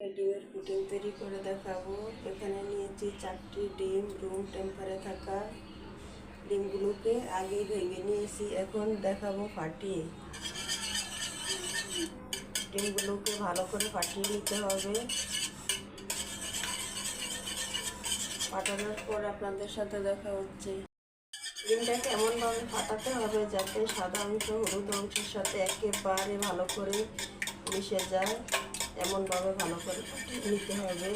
ডিমের পুডিং তৈরি করে দেখাবো। এখানে নিয়েছি চারটি ডিম, রুম, টেম্পারে থাকা ডিমগুলোকে আগে ভেঙে নিয়েছি, এখন দেখাবো ফাটিয়ে। ডিমগুলোকে ভালো করে ফাটিয়ে নিতে হবে। ফাটানোর পর আপনাদের সাথে দেখা হচ্ছে। ডিমটাকে এমনভাবে ফাটাতে হবে যাতে সাদা অংশ হলুদ অংশের সাথে একেবারে ভালো করে মিশে যায়, এমনভাবে ভালো করে নিতে হবে।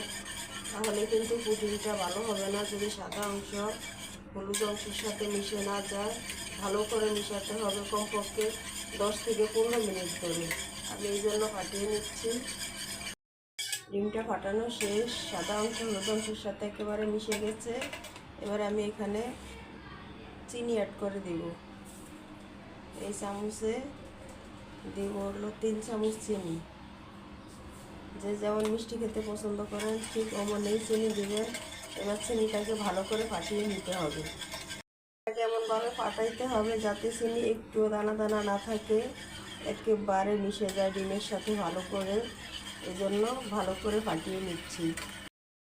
তাহলে কিন্তু পুডিংটা ভালো হবে না, যদি সাদা অংশ হলুদ অংশের সাথে মিশে না যায়। ভালো করে মিশাতে হবে কমপক্ষে দশ থেকে পনেরো মিনিট ধরে। আমি এই জন্য ফাটিয়ে নিচ্ছি। ডিমটা ফাটানো শেষ। সাদা অংশ, হলুদ অংশের সাথে একেবারে মিশে গেছে। এবার আমি এখানে চিনি অ্যাড করে দিব। এই চামচে দিব হলো তিন চামচ চিনি। যে যেমন মিষ্টি খেতে পছন্দ করেন, ঠিক অমনেই চিনি দিবেন। এবার চিনিটাকে ভালো করে ফাটিয়ে নিতে হবে। এমনভাবে ফাটাইতে হবে যাতে চিনি একটু দানা দানা না থাকে। একেবারে মিশে যায় ডিমের সাথে ভালো করে। এজন্য ভালো করে ফাটিয়ে নিচ্ছি।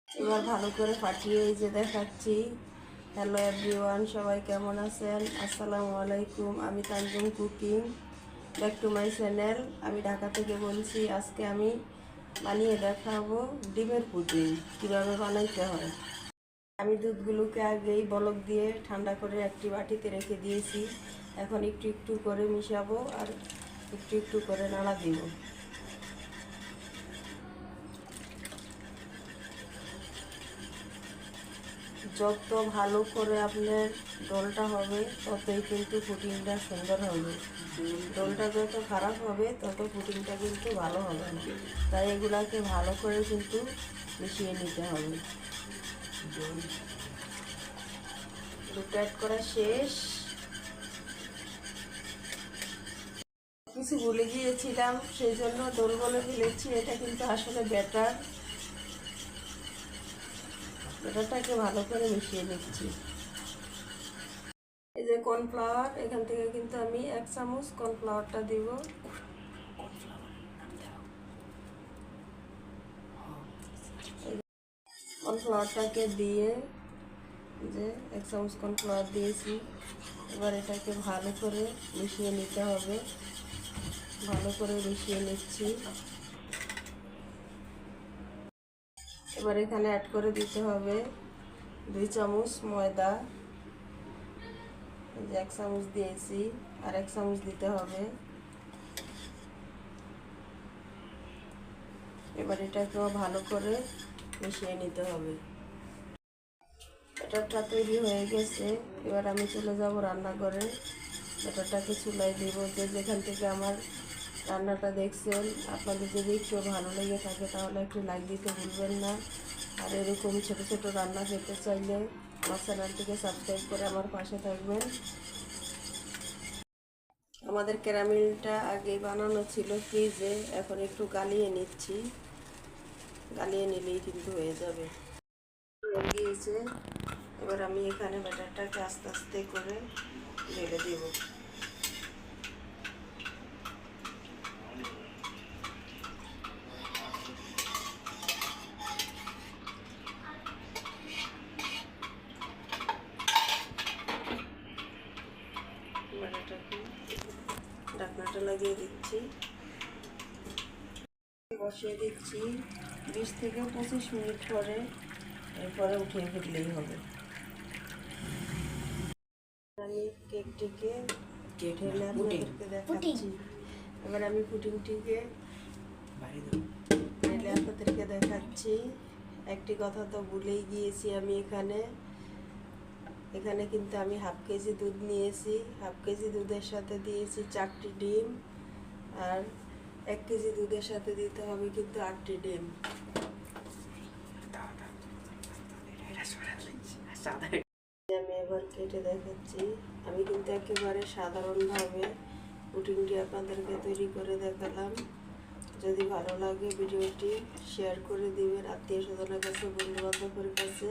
এবার ভালো করে ফাটিয়ে এই যে দেখাচ্ছি। হ্যালো এভরিওয়ান সবাই কেমন আছেন? আসসালামু আলাইকুম, আমি Tanjum cooking. Back to my channel আমি ঢাকা থেকে বলছি, আজকে আমি বানিয়ে দেখাবো ডিমের পুডিং কীভাবে বানাইতে হয়। আমি দুধগুলোকে আগেই বলক দিয়ে ঠান্ডা করে একটি বাটিতে রেখে দিয়েছি। এখন একটু একটু করে মিশাবো আর একটু একটু করে নাড়া দিব। যত ভালো করে আপনার ডোলটা হবে, ততই কিন্তু পুডিংটা সুন্দর হবে। ডোলটা যত খারাপ হবে, তত পুডিংটা কিন্তু ভালো হবে না। তাই এগুলাকে ভালো করে কিন্তু মিশিয়ে নিতে হবে। করা শেষ। কিছু ভুলে গিয়েছিলাম, সেই জন্য দোল বলে ফেলেছি, এটা কিন্তু আসলে ব্যাটার ব্যাটারটাকে ভালো করে মিশিয়ে নিচ্ছি। এই যে কর্নফ্লাওয়ার এখান থেকে কিন্তু আমি এক চামচ কর্নফ্লাওয়ারটা দিব। কর্নফ্লাওয়ারটাকে দিয়ে যে এক চামচ কর্নফ্লাওয়ার দিয়েছি। এবার এটাকে ভালো করে মিশিয়ে নিতে হবে। ভালো করে মিশিয়ে নিচ্ছি। এবার এখানে অ্যাড করে দিতে হবে দুই চামচ ময়দা। এক চামচ দিয়েছি, আর এক চামচ দিতে হবে। এবার এটাকেও ভালো করে মিশিয়ে নিতে হবে। ব্যাটারটা তৈরি হয়ে গেছে। এবার আমি চলে যাব রান্নাঘরে। ব্যাটারটাকে চুলাই দিব যে যেখান থেকে আমার রান্নাটা দেখছেন। আপনাদের যদি একটু ভালো লেগে থাকে, তাহলে একটু লাইক দিতে ভুলবেন না। আর এরকম ছোটো ছোটো রান্না খেতে চাইলে আমার চ্যানেলটিকে সাবস্ক্রাইব করে আমার পাশে থাকবেন। আমাদের ক্যারামেলটা আগে বানানো ছিল ফ্রিজে, এখন একটু গালিয়ে নিচ্ছি। গালিয়ে নিলেই কিন্তু হয়ে যাবে। হয়ে গিয়েছে। এবার আমি এখানে ব্যাটারটাকে আস্তে আস্তে করে ঢেলে দেব। ব্যাটারটাকে ঢাকনাটা লাগিয়ে দিচ্ছি। বসিয়ে দিচ্ছি। বিশ থেকে পঁচিশ মিনিট পরে এরপরে উঠিয়ে ফেললেই হবে। আমি কেকটিকে ঢেলে আপনাদেরকে দেখাচ্ছি। এবার আমি পুডিংটিকে ঢেলে আপনাদেরকে দেখাচ্ছি। একটি কথা তো ভুলেই গিয়েছি আমি এখানে। এখানে কিন্তু আমি হাফ কেজি দুধ নিয়েছি, হাফ কেজি দুধের সাথে দিয়েছি চারটি ডিম আর এক কেজি দুধের সাথে দিতে হবে কিন্তু আটটি ডিম। আমি এবার কেটে দেখাচ্ছি। আমি কিন্তু একেবারে সাধারণভাবে পুটিংটি আপনাদেরকে তৈরি করে দেখালাম। যদি ভালো লাগে ভিডিওটি শেয়ার করে দিবেন। আত্মীয় স্বজনের কাছে বন্ধু বান্ধবের কাছে।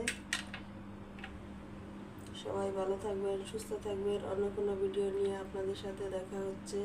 সবাই ভালো থাকবেন সুস্থ থাকবেন। অন্য কোনো ভিডিও নিয়ে আপনাদের সাথে দেখা হচ্ছে।